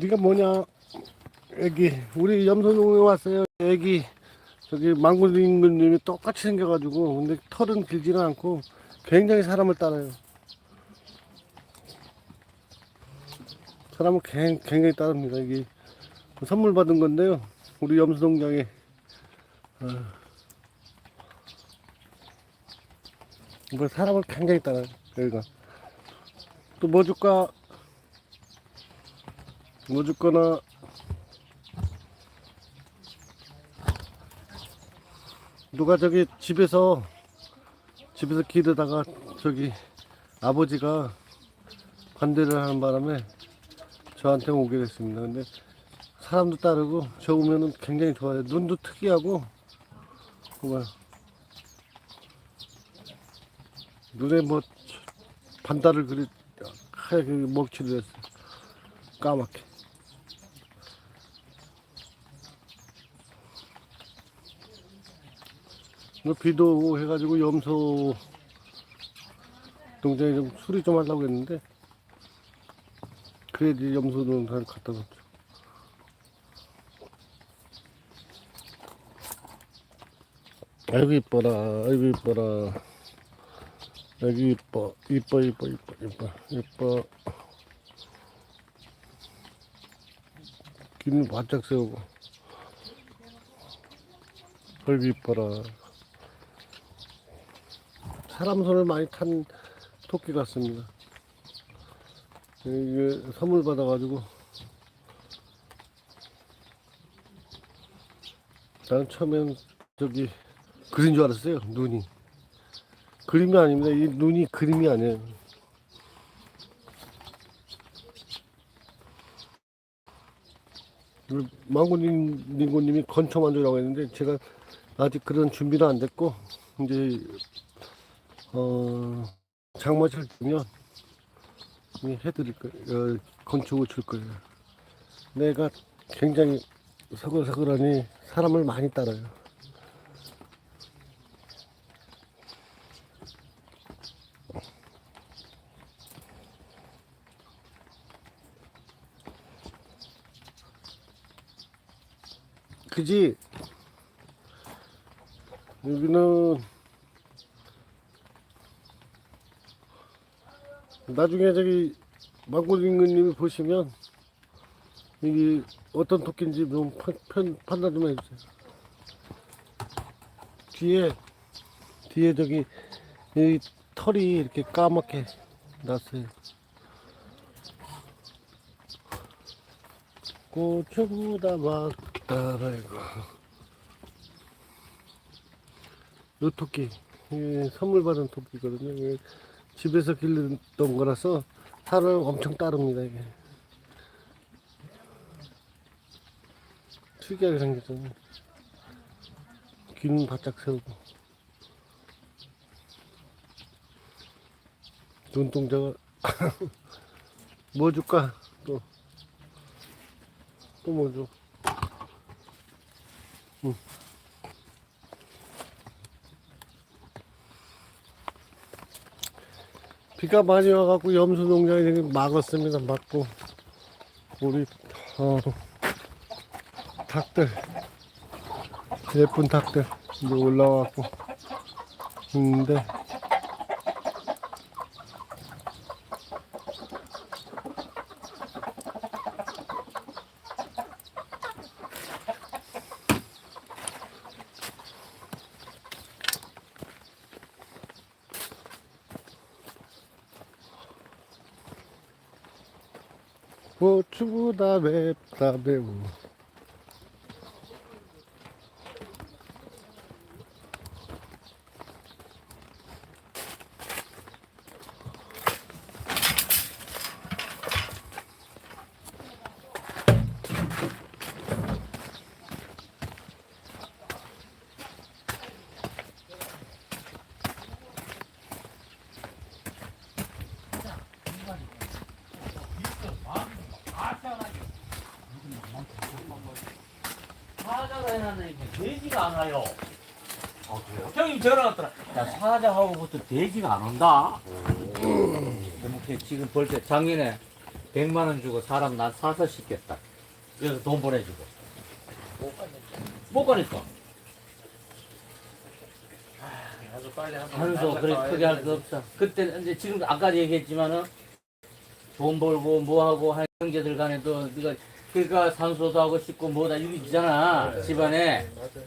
네가 뭐냐? 애기 우리 염소농에 왔어요. 애기 저기 망고님이 똑같이 생겨가지고 근데 털은 길지는 않고 굉장히 사람을 따라요. 사람을 굉- 굉장히 따릅니다. 이게 선물 받은 건데요. 우리 염소농장에 어, 사람을 굉장히 따라요. 여기가 또 뭐 줄까? 뭐 줄거나 누가 저기 집에서 집에서 기르다가 저기 아버지가 반대를 하는 바람에 저한테 오게 됐습니다. 근데 사람도 따르고 저 오면은 굉장히 좋아요. 눈도 특이하고 정말 눈에 뭐 반달을 그리 하얗게 먹칠을 했어. 까맣게. 비도 오고 해가지고 염소 동장에 좀 수리 좀 하려고 했는데 그래야지 염소 농사를 갖다 놓죠. 아이고 이뻐라. 아이고 이뻐라. 아이고 이뻐. 이뻐 이뻐 이뻐 이뻐 이뻐. 귀는 바짝 세우고. 아이고 이뻐라 사람 손을 많이 탄 토끼 같습니다. 이게 선물 받아가지고 나는 처음엔 저기 그린 줄 알았어요. 눈이 그림이 아닙니다. 이 눈이 그림이 아니에요. 망고님 링고님이 건초 만들라고 했는데 제가 아직 그런 준비는 안 됐고 이제 어, 장마철 되면 이 해드릴 거예요. 어, 건축을 줄 거예요. 내가 굉장히 서글서글하니 사람을 많이 따라요. 그지? 여기는 나중에 저기 망고링님이 보시면 이게 어떤 토끼인지 좀 편, 편- 판단 좀 해주세요. 뒤에 뒤에 저기 이 털이 이렇게 까맣게 났어요. 고추보다 막다라 이거. 요 토끼 선물 받은 토끼거든요. 집에서 길렀던 거라서 살을 엄청 따릅니다 이게. 특이하게 생겼잖아요 귀는 바짝 세우고. 눈동자가 뭐 줄까? 또. 또 뭐 줘? 응. 비가 많이 와갖고 염소 농장이 막았습니다. 막고. 우리 어, 닭들. 예쁜 닭들 이제 올라와갖고 있는데 고추보다 맵다 매우 사자가 해놨는데 돼지가 안 와요. 형님 전화 왔더라. 야 사자하고부터 돼지가 안 온다. 이렇게 지금 벌써 작년에 100만 원 주고 사람 난 사서 씻겠다. 그래서 돈 보내주고. 못 가니까. 아주 빨리 한번 그렇게 크게 할 거 없어. 그때 이제 지금 아까 얘기했지만은 돈 벌고 뭐 하고 한 형제들 간에도 네가 그러니까 산소도 하고 싶고 뭐다 이거 있잖아 집안에 맞아요.